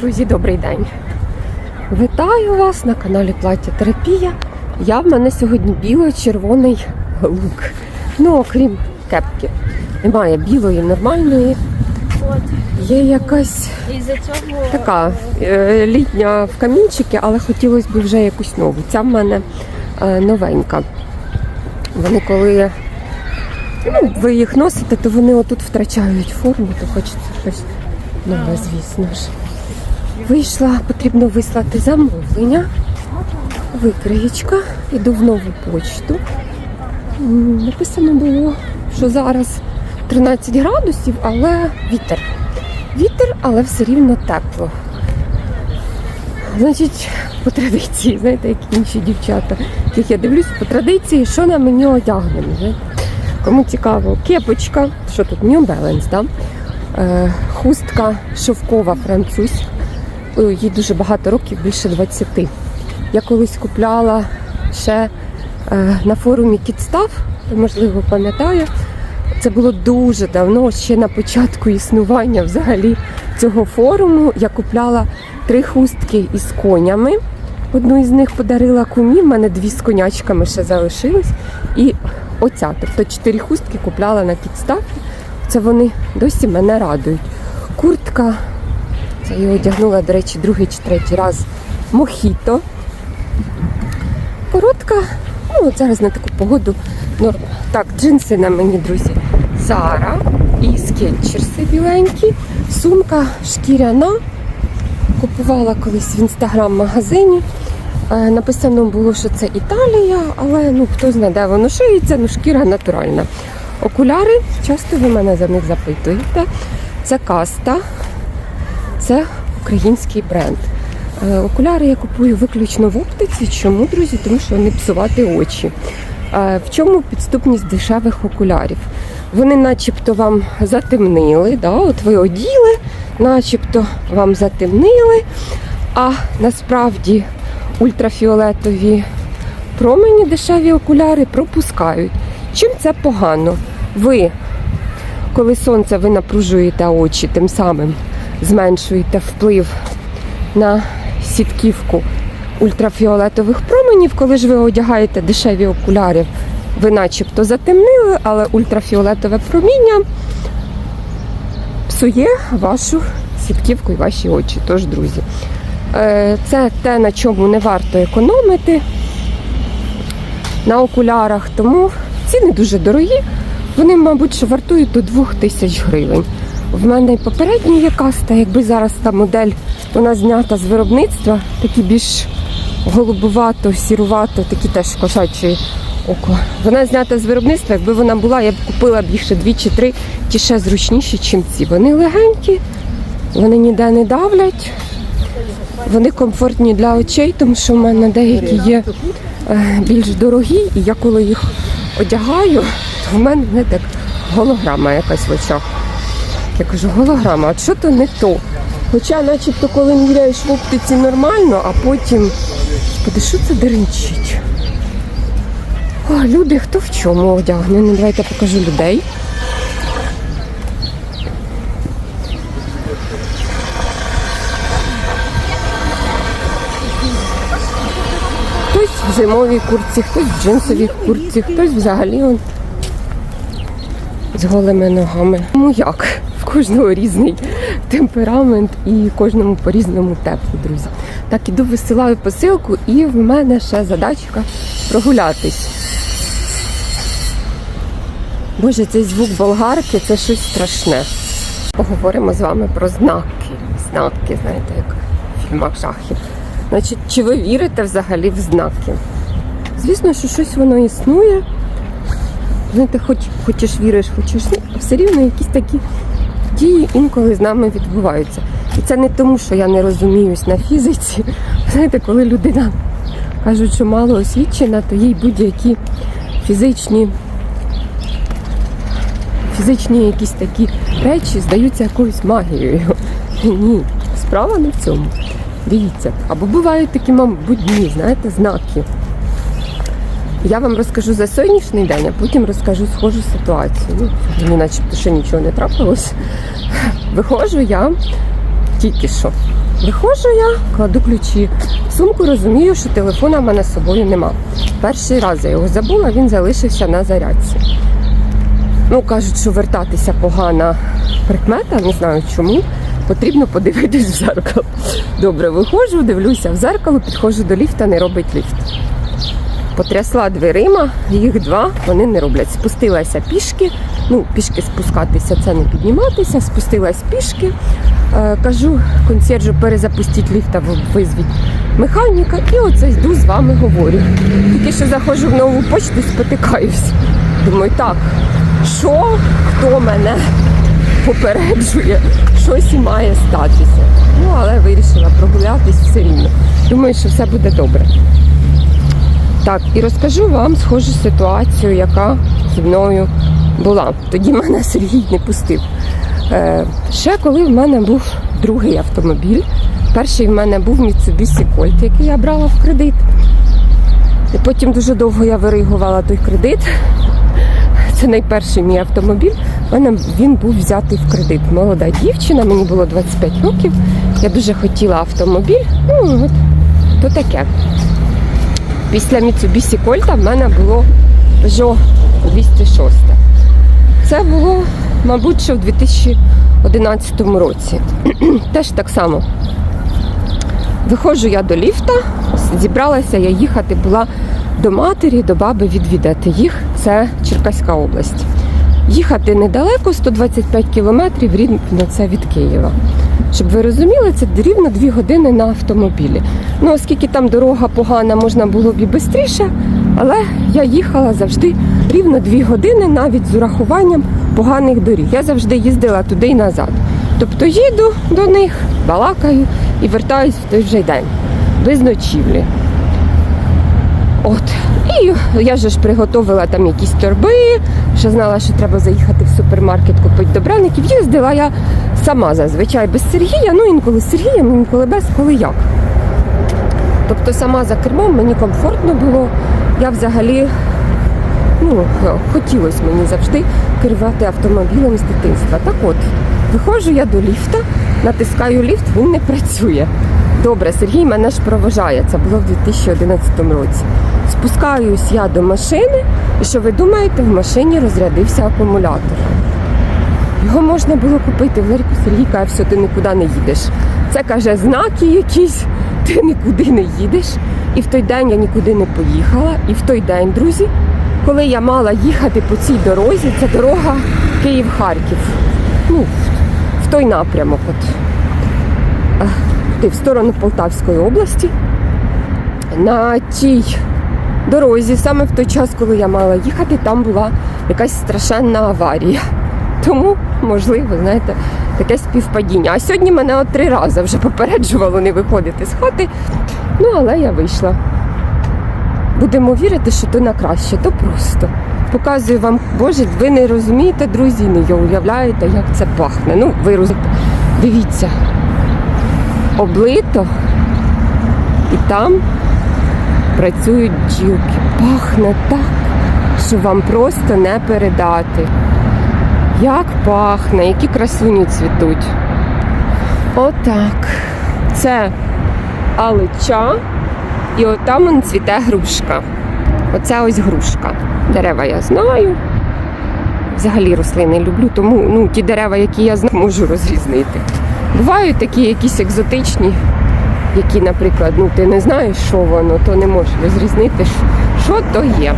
Друзі, добрий день! Вітаю вас на каналі Плаття Терапія. Я в мене сьогодні біло-червоний лук. Ну, окрім кепки. Немає білої, нормальної. Є якась така е, літня в камінчики, але хотілося б вже якусь нову. Ця в мене е, новенька. Вони коли ну, ви їх носите, то вони отут втрачають форму, то хочеться щось нове, звісно ж. Вийшла, потрібно вислати замовлення. Викриєчка. Іду в нову почту. Написано було, що зараз 13 градусів, але вітер. Вітер, але все рівно тепло. Значить, по традиції, знаєте, як інші дівчата, яких я дивлюсь, по традиції, що на мені одягнено. Кому цікаво, кепочка, що тут New Balance, да? е, хустка шовкова француз. Ой, Їй дуже багато років, більше 20. Я колись купляла ще е, на форумі Кідстав, можливо, пам'ятаю. Це було дуже давно, ще на початку існування взагалі цього форуму. Я купляла три хустки із конями. Одну із них подарила кумі, в мене дві з конячками ще залишились. І оця, тобто чотири хустки купляла на підставі. Це вони досі мене радують. Куртка, я одягнула, до речі, другий чи третій раз мохіто. Коротка, ну от зараз на таку погоду норм. Так, джинси на мені, друзі. Зара і скетчерси біленькі. Сумка шкіряна. Купувала колись в інстаграм-магазині. Е, Написано було, що це Італія, але ну хто знає, де воно шиється, ну шкіра натуральна. Окуляри, часто ви мене за них запитуєте. Це каста, це український бренд. Е, Окуляри я купую виключно в оптиці. Чому, друзі? Тому що не псувати очі. В чому підступність дешевих окулярів? Вони начебто вам затемнили, да? от ви оділи, начебто вам затемнили, а насправді ультрафіолетові промені дешеві окуляри пропускають. Чим це погано? Ви, коли сонце ви напружуєте очі, тим самим зменшуєте вплив на сітківку ультрафіолетових променів, коли ж ви одягаєте дешеві окуляри, ви начебто затемнили, але ультрафіолетове проміння псує вашу сітківку і ваші очі. Тож, друзі, е, це те, на чому не варто економити на окулярах, тому ціни дуже дорогі. Вони, мабуть, що вартують до 2 тисяч гривень. В мене й попередній є каста, якби зараз та модель вона знята з виробництва, такі більш голубувато, сірувато, такі теж кошачі око. Вона знята з виробництва, якби вона була, я б купила б їх ще дві чи три, ті ще зручніші, чим ці. Вони легенькі, вони ніде не давлять, вони комфортні для очей, тому що в мене деякі є е, більш дорогі, і я коли їх одягаю, то в мене не так голограма якась в очах. Я кажу, голограма, а що то не то? Хоча, начебто, коли міряєш в оптиці нормально, а потім. Господи, що це деренчить? О, люди, хто в чому одягнений? Давайте покажу людей. Хтось в зимовій куртці, хтось в джинсовій куртці, хтось взагалі он з голими ногами. Ну як? Кожного різний темперамент і кожному по-різному тепло, друзі. Так, іду висилаю посилку, і в мене ще задачка прогулятись. Боже, цей звук болгарки це щось страшне. Поговоримо з вами про знаки. Знаки, знаєте, як в фільмах жахів. Значить, чи ви вірите взагалі в знаки? Звісно, що щось воно існує. Знаєте, хоч хочеш віриш, хочеш ні, а все рівно якісь такі дії інколи з нами відбуваються. І це не тому, що я не розуміюсь на фізиці. Знаєте, коли людина кажуть, що мало освічена, то їй будь-які фізичні, фізичні якісь такі речі здаються якоюсь магією. Ні, справа не в цьому. Дивіться. Або бувають такі, мабуть, дні, знаєте, знаки. Я вам розкажу за сьогоднішній день, а потім розкажу схожу ситуацію. Ну, начебто ще нічого не трапилось. Виходжу я тільки що Виходжу я, кладу ключі в сумку, розумію, що телефона в мене з собою нема. Перший раз я його забула, він залишився на зарядці. Ну, кажуть, що вертатися погана прикмета, не знаю чому. Потрібно подивитись в зеркало. Добре, виходжу, дивлюся в зеркало, підходжу до ліфта, не робить ліфт. Потрясла дверима, їх два, вони не роблять. Спустилася пішки, ну, пішки спускатися, це не підніматися, спустилась пішки. Е, кажу консьержу, перезапустіть ліфта, визвіть механіка, і оце йду з вами говорю. Тільки що заходжу в нову почту, спотикаюсь. Думаю, так, що, хто мене попереджує, щось має статися. Ну, але вирішила прогулятись все рівно. Думаю, що все буде добре. Так, і розкажу вам схожу ситуацію, яка зі мною була. Тоді мене Сергій не пустив. Е, ще коли в мене був другий автомобіль, перший в мене був Mitsubishi Colt, який я брала в кредит. І потім дуже довго я виригувала той кредит. Це найперший мій автомобіль. У мене він був взятий в кредит. Молода дівчина, мені було 25 років. Я дуже хотіла автомобіль. Ну, от, то таке. Після Mitsubishi Кольта в мене було Peugeot 206. Це було, мабуть, що в 2011 році. Теж так само. Виходжу я до ліфта, зібралася я їхати була до матері, до баби відвідати їх. Це Черкаська область. Їхати недалеко, 125 кілометрів, рівно це від Києва. Щоб ви розуміли, це рівно 2 години на автомобілі. Ну, оскільки там дорога погана, можна було б і швидше, але я їхала завжди рівно 2 години, навіть з урахуванням поганих доріг. Я завжди їздила туди і назад. Тобто їду до них, балакаю і вертаюсь в той же день, без ночівлі. От. І я ж приготувала там якісь торби, ще знала, що треба заїхати в супермаркет купити добраників. Їздила я сама зазвичай без Сергія, ну інколи з Сергієм, інколи без, коли як. Тобто сама за кермом мені комфортно було. Я взагалі ну, хотілося мені завжди керувати автомобілем з дитинства. Так от, виходжу я до ліфта, натискаю ліфт, він не працює. Добре, Сергій мене ж проважає. Це було в 2011 році. Спускаюсь я до машини, і що ви думаєте, в машині розрядився акумулятор. Його можна було купити в Сергій каже, все, ти нікуди не їдеш. Це каже, знаки якісь, ти нікуди не їдеш. І в той день я нікуди не поїхала. І в той день, друзі, коли я мала їхати по цій дорозі, це дорога Київ-Харків. Ну, в той напрямок. От. Е, в сторону Полтавської області. На тій дорозі, саме в той час, коли я мала їхати, там була якась страшенна аварія. Тому, можливо, знаєте, таке співпадіння. А сьогодні мене от три рази вже попереджувало не виходити з хати. Ну, але я вийшла. Будемо вірити, що то на краще, то просто. Показую вам, Боже, ви не розумієте, друзі, не уявляєте, як це пахне. Ну, ви розумієте. Дивіться, облито, і там працюють бджілки. Пахне так, що вам просто не передати. Як пахне, які красуні цвітуть. Отак. Це алича, і отам он цвіте грушка. Оце ось грушка. Дерева я знаю. Взагалі рослини люблю, тому ну, ті дерева, які я знаю, можу розрізнити. Бувають такі якісь екзотичні, які, наприклад, ну ти не знаєш, що воно, то не можеш розрізнити, що- то є.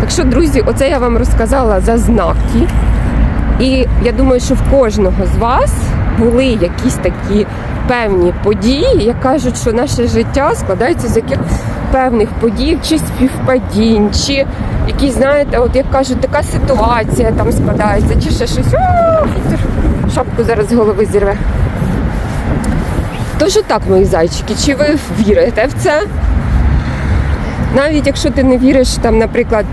Так що, друзі, оце я вам розказала за знаки. І я думаю, що в кожного з вас були якісь такі певні події, як кажуть, що наше життя складається з яких певних подій, чи співпадінь, чи якісь, знаєте, от як кажуть, така ситуація там складається, чи ще щось. Шапку зараз з голови зірве. Тож так, мої зайчики, чи ви вірите в це? Навіть якщо ти не віриш, там, наприклад,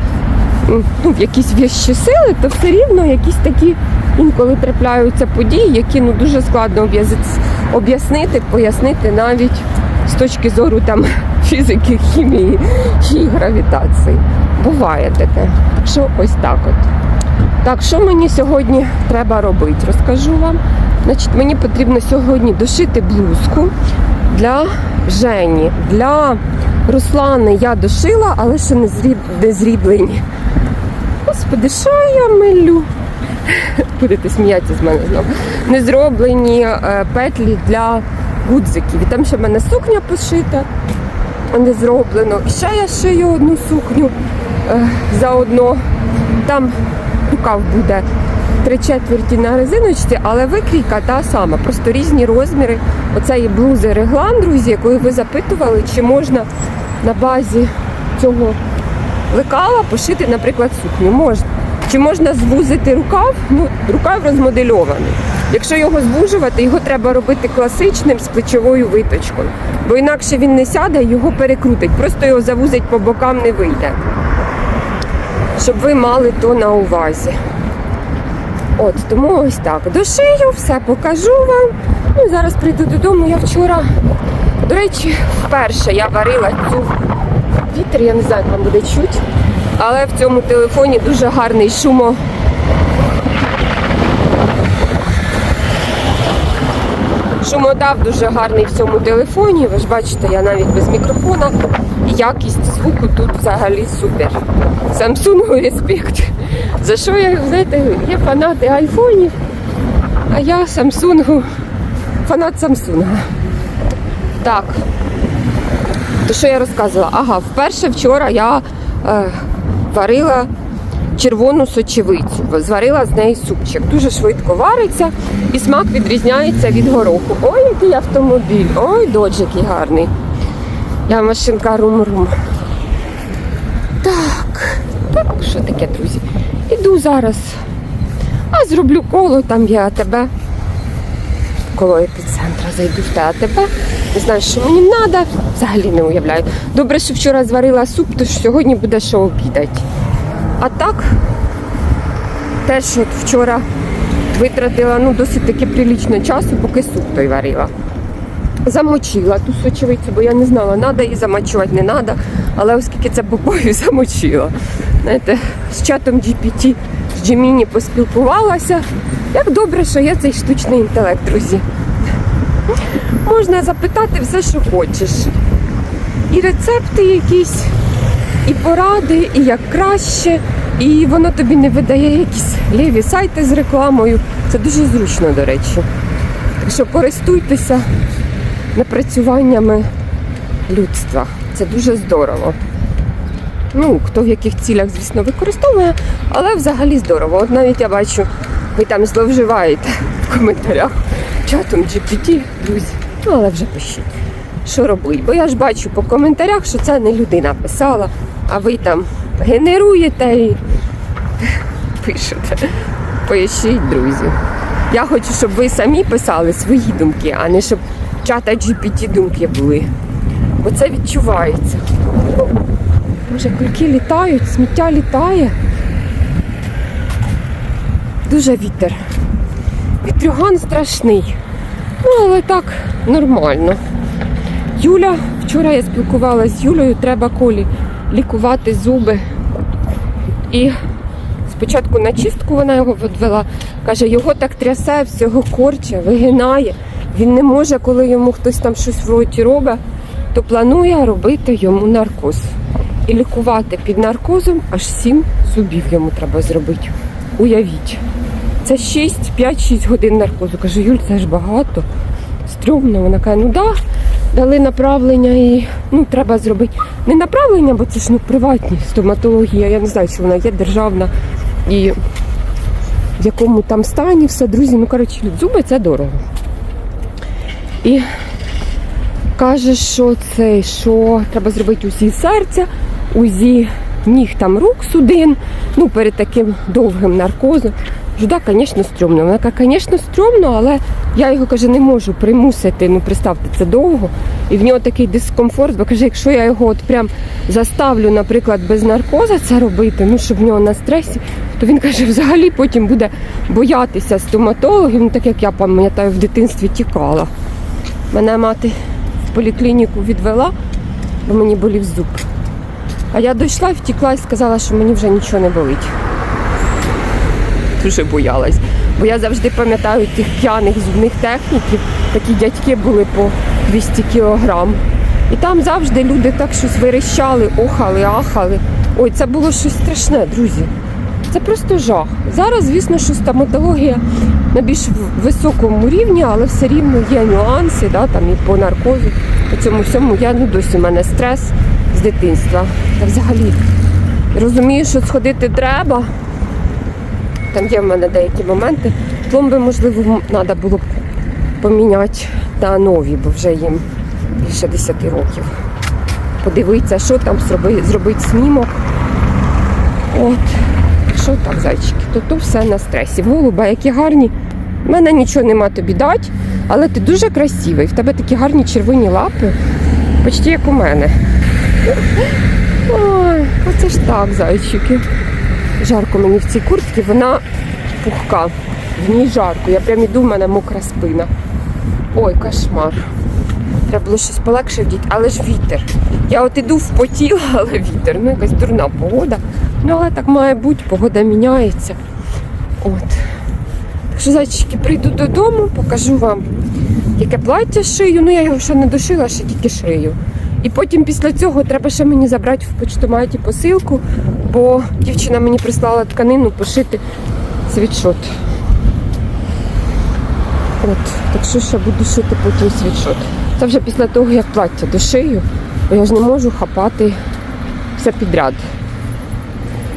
ну, в якісь віщі сили, то все рівно якісь такі інколи трапляються події, які ну, дуже складно об'яснити, пояснити навіть з точки зору там, фізики, хімії і гравітації. Буває таке. Так що ось так от. Так, що мені сьогодні треба робити? Розкажу вам. Значить, мені потрібно сьогодні дошити блузку. для Жені. Для Руслани я дошила, але ще не, зріб... не зріблені. Господи, що я милю? Будете сміятися з мене знову. Не зроблені е, петлі для гудзиків. І там ще в мене сукня пошита, не зроблено. І ще я шию одну сукню е, заодно. Там рукав буде три четверті на резиночці, але викрійка та сама, просто різні розміри. Оцеї блузи реглан, друзі, якою ви запитували, чи можна на базі цього лекала пошити, наприклад, сукню. Можна. Чи можна звузити рукав? Ну, рукав розмодельований. Якщо його звужувати, його треба робити класичним з плечовою виточкою. Бо інакше він не сяде, його перекрутить. Просто його завузить по бокам не вийде. Щоб ви мали то на увазі. От, тому ось так. Дошию, все покажу вам. Ну, зараз прийду додому. Я вчора, до речі, вперше я варила цю вітер, я не знаю, як вам буде чуть. Але в цьому телефоні дуже гарний шумо. Шумодав дуже гарний в цьому телефоні. Ви ж бачите, я навіть без мікрофона. Якість звуку тут взагалі супер. Samsung респект. За що я, знаєте, є фанати айфонів, а я Samsung, фанат Samsung. Так. То що я розказувала? Ага, вперше вчора я е, варила червону сочевицю. Зварила з неї супчик. Дуже швидко вариться і смак відрізняється від гороху. Ой, який автомобіль! Ой, додж гарний. Я машинка рум-рум. Так, так, що таке, друзі? Іду зараз. А зроблю коло, там є АТБ. Коло епіцентра зайду в те АТБ. Не знаю, що мені треба, взагалі не уявляю. Добре, що вчора зварила суп, то сьогодні буде що обідати. А так, теж от вчора витратила ну, досить таки прилічно часу, поки суп той варила. Замочила ту сочевицю, бо я не знала, треба її замочувати, не треба. Але оскільки це попою замочила. Знаєте, з чатом GPT, з Gemini поспілкувалася. Як добре, що є цей штучний інтелект, друзі. Можна запитати все, що хочеш. І рецепти якісь, і поради, і як краще. І воно тобі не видає якісь ліві сайти з рекламою. Це дуже зручно, до речі. Так що користуйтеся напрацюваннями людства. Це дуже здорово. Ну, хто в яких цілях, звісно, використовує, але взагалі здорово. От навіть я бачу, ви там зловживаєте в коментарях чатом GPT, друзі. Ну, але вже пишіть, що робити. Бо я ж бачу по коментарях, що це не людина писала, а ви там генеруєте і пишете. Поясніть, друзі. Я хочу, щоб ви самі писали свої думки, а не щоб чата GPT думки були. Бо це відчувається. Може, кульки літають, сміття літає. Дуже вітер. Вітрюган страшний. Ну, але так, нормально. Юля, вчора я спілкувалася з Юлею, треба колі лікувати зуби. І спочатку на чистку вона його відвела. Каже, його так трясе, всього корче, вигинає. Він не може, коли йому хтось там щось в роті робить, то планує робити йому наркоз. І лікувати під наркозом аж 7 зубів йому треба зробити. Уявіть. Це 6, 5-6 годин наркозу. Кажу, Юль, це ж багато. Стрьомно. Вона каже, ну да, дали направлення і ну, треба зробити. Не направлення, бо це ж ну, приватні стоматологія. Я не знаю, чи вона є державна і в якому там стані все, друзі. Ну, коротше, зуби це дорого. І каже, що це, що треба зробити УЗІ серця, УЗІ ніг там рук судин, ну перед таким довгим наркозом. Жуда, звісно, стрьомно. Вона каже, звісно, стрьомно, але я його каже, не можу примусити. Ну, представте, це довго. І в нього такий дискомфорт, бо каже, якщо я його от прям заставлю, наприклад, без наркоза це робити, ну щоб в нього на стресі, то він каже, взагалі потім буде боятися стоматологів, ну так як я пам'ятаю, в дитинстві тікала. Мене мати в поліклініку відвела, бо мені болів зуб. А я дійшла, втікла і сказала, що мені вже нічого не болить. Дуже боялась. Бо я завжди пам'ятаю тих п'яних зубних техніків. Такі дядьки були по 200 кілограм. І там завжди люди так щось вирощали, охали, ахали. Ой, це було щось страшне, друзі. Це просто жах. Зараз, звісно, що стоматологія на більш високому рівні, але все рівно є нюанси, да, там і по наркозу, по цьому всьому. Я ну досі в мене стрес з дитинства. Та взагалі розумію, що сходити треба. Там є в мене деякі моменти. Пломби, можливо, треба було б поміняти на нові, бо вже їм більше 10 років. Подивитися, що там зробити, зробити снімок. От. Що так, зайчики? То то все на стресі. Голуба, які гарні. У мене нічого нема тобі дати, але ти дуже красивий. В тебе такі гарні червоні лапи, почти як у мене. Ой, оце ж так, зайчики. Жарко мені в цій куртці, вона пухка. В ній жарко. Я прям іду, в мене мокра спина. Ой, кошмар. Треба було щось полегше вдіти, але ж вітер. Я от іду впотіла, але вітер. Ну, якась дурна погода. Ну, але так має бути, погода міняється. От. Так що, зайчики, прийду додому, покажу вам, яке плаття шию. Ну, я його ще не дошила, ще тільки шию. І потім після цього треба ще мені забрати в почтоматі посилку, бо дівчина мені прислала тканину пошити світшот. От, так що ще буду шити потім світшот. Це вже після того, як плаття дошию, бо я ж не можу хапати все підряд.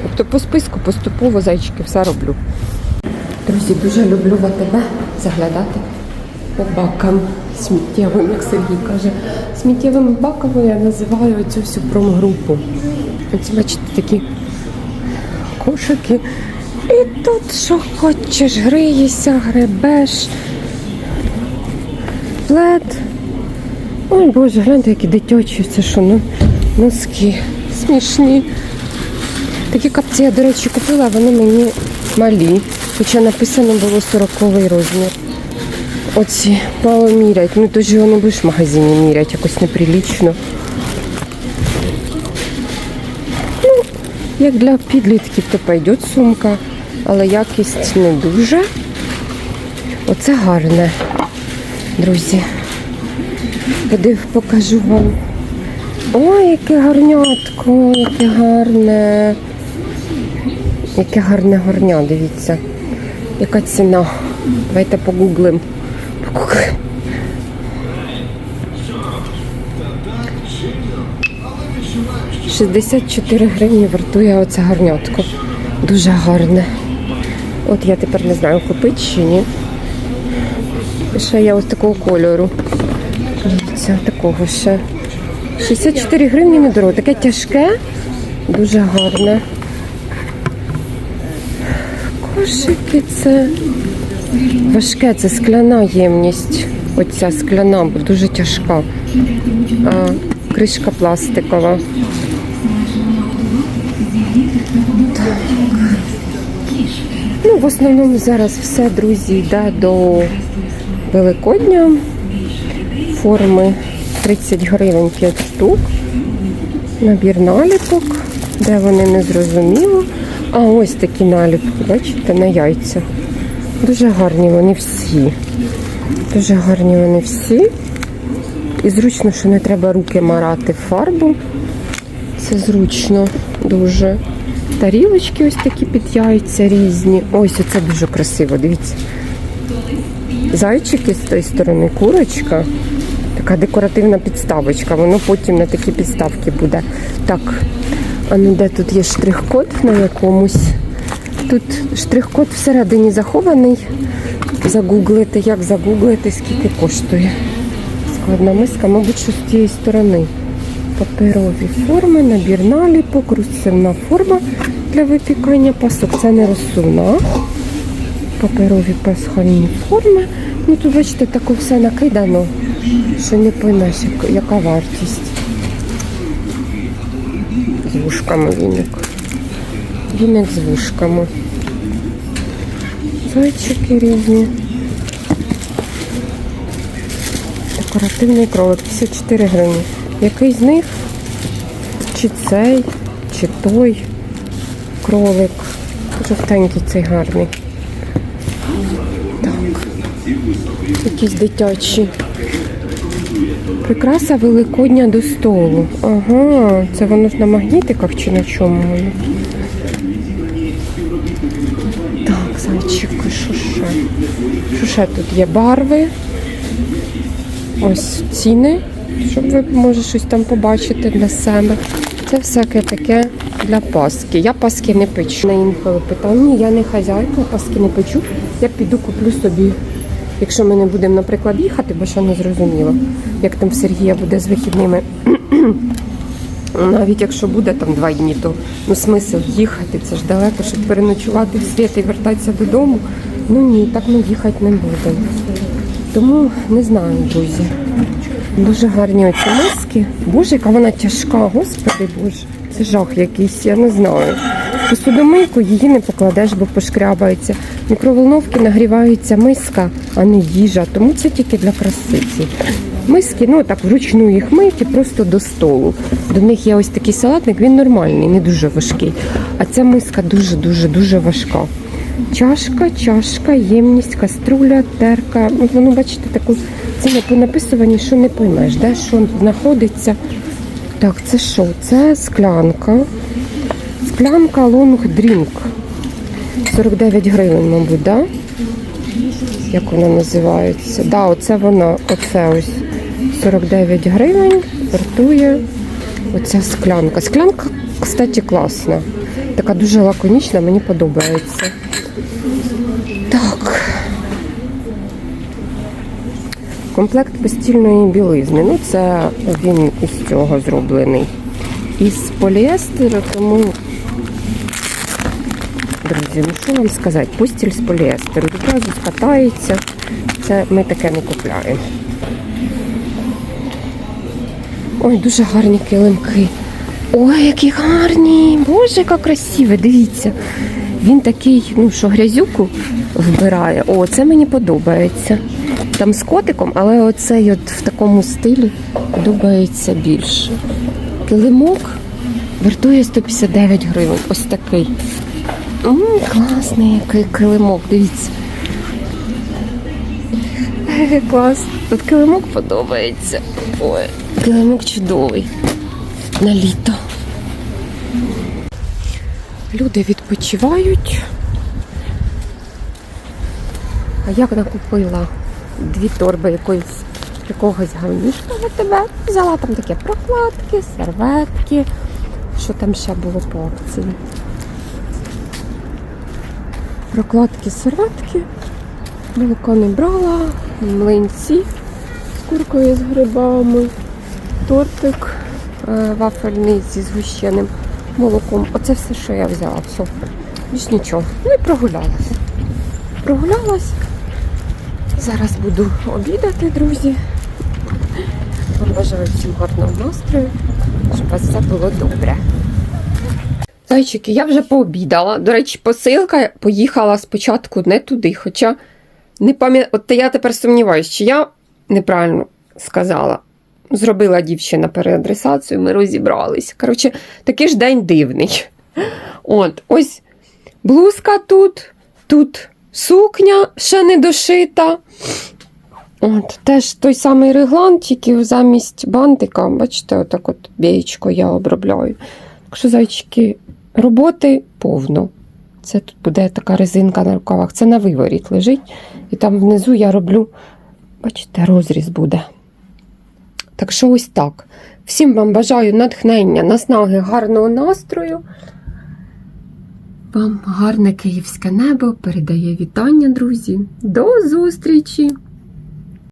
Тобто по списку поступово зайчики все роблю. Друзі, дуже люблю в АТБ заглядати бакам сміттєвим, як Сергій каже. Сміттєвими баками я називаю цю всю промгрупу. Оці, бачите, такі кошики. І тут що хочеш, гриєшся, гребеш. Плед. Ой Боже, гляньте, які дитячі, це що, ну, носки смішні. Такі капці я, до речі, купила, вони мені малі. Хоча написано було 40 розмір. Оці мало мірять. Ну то ж його не будеш в магазині міряти, якось неприлічно. Ну, як для підлітків, то пойде сумка, але якість не дуже. Оце гарне, друзі. Подив, покажу вам. Ой, яке гарнятко, яке гарне. Яке гарне горня, дивіться. Яка ціна? Давайте погуглим. Погуглим. Шістдесят чотири гривні вартує оце гарнятко. Дуже гарне. От я тепер не знаю, купити чи ні. Ще є ось такого кольору. Дивіться, такого ще. 64 гривні недорого. Таке тяжке, дуже гарне. Кошики це важке, це скляна ємність. Оця скляна, дуже тяжка. А кришка пластикова. Так. Ну, в основному зараз все, друзі, йде до Великодня. Форми 30 гривень 5 штук. Набір наліпок, де вони не зрозуміло. А ось такі наліпки, бачите, на яйця. Дуже гарні вони всі. Дуже гарні вони всі. І зручно, що не треба руки марати фарбу. Це зручно дуже. Тарілочки ось такі під яйця різні. Ось оце дуже красиво, дивіться. Зайчики з тої сторони, курочка. Така декоративна підставочка. Воно потім на такі підставки буде. Так, а ну де тут є штрих-код на якомусь? Тут штрих-код всередині захований. Загуглити, як загуглити, скільки коштує. Складна миска, мабуть, що з тієї сторони. Паперові форми, набір наліпок, розсувна форма для випікання пасок. Це не розсувна. Паперові пасхальні форми. Ну тут, бачите, таке все накидано, що не поймеш, яка вартість. З вушками віник. Віник з вушками. Зайчики різні. Декоративний кролик 54 гривні. Який з них? Чи цей, чи той кролик. Жовтенький цей гарний. Так. Якісь дитячі. Прикраса Великодня до столу. Ага, це воно ж на магнітиках чи на чому воно? Так, зайчики, що ще? Що ще тут є? Барви. Ось ціни, щоб ви може щось там побачити для себе. Це всяке таке для паски. Я паски не печу. На інколи питання, я не хазяйка, паски не печу. Я піду куплю собі. Якщо ми не будемо, наприклад, їхати, бо ще не зрозуміло, як там Сергія буде з вихідними. Навіть якщо буде там два дні, то ну смисл їхати, це ж далеко, щоб переночувати в світ і вертатися додому. Ну ні, так ми їхати не будемо. Тому не знаю, друзі. Дуже гарні оці маски. Боже, яка вона тяжка, господи Боже. Це жах якийсь, я не знаю. Посудомийку її не покладеш, бо пошкрябається. Мікроволновки нагрівається миска, а не їжа. Тому це тільки для краси. ці Миски, ну так вручну їх миють і просто до столу. До них є ось такий салатник, він нормальний, не дуже важкий. А ця миска дуже-дуже дуже важка. Чашка, чашка, ємність, каструля, терка. Воно, бачите, таку це не по написуванні, що не поймеш, де що знаходиться. Так, це що? Це склянка. Склянка лонг дрінк. 49 гривень, мабуть, да? Як вона називається? Да, оце вона, оце ось 49 гривень вартує оця склянка. Склянка, кстати, класна. Така дуже лаконічна, мені подобається. Так. Комплект постільної білизни. Ну, це він із цього зроблений. Із поліестеру, тому, друзі, ну що вам сказати? Постіль з поліестеру. Відразу скатається. Це ми таке не купляємо. Ой, дуже гарні килимки. Ой, які гарні! Боже, яка красиве, дивіться. Він такий, ну що грязюку вбирає. О, це мені подобається. Там з котиком, але оцей от в такому стилі подобається більше. Килимок вартує 159 гривень. Ось такий. М, класний який килимок, дивіться. Е, Клас. Тут килимок подобається. Ой, килимок чудовий. На літо. Люди відпочивають. А я накупила дві торби якоїсь якогось галнішка на тебе. Взяла там такі прокладки, серветки. Що там ще було по акції? Прокладки, серветки. Молоко не брала, млинці з куркою з грибами, тортик е, вафельний зі згущеним молоком. Оце все, що я взяла. Все. Більш нічого. Ну і прогулялась. Прогулялась. Зараз буду обідати, друзі. Бажаю всім гарного настрою, щоб у вас все було добре. Зайчики, я вже пообідала. До речі, посилка поїхала спочатку не туди, хоча не пам'ятаю. От я тепер сумніваюся, чи я неправильно сказала. Зробила дівчина переадресацію, ми розібрались. Коротше, такий ж день дивний. От, ось блузка тут, тут сукня ще не дошита. От, теж той самий реглан, тільки замість бантика, бачите, отак от бієчко я обробляю. Так що, зайчики, роботи повно. Це тут буде така резинка на рукавах. Це на виворіт лежить. І там внизу я роблю, бачите, розріз буде. Так що ось так. Всім вам бажаю натхнення, наснаги, гарного настрою. Вам гарне київське небо передає вітання, друзі. До зустрічі!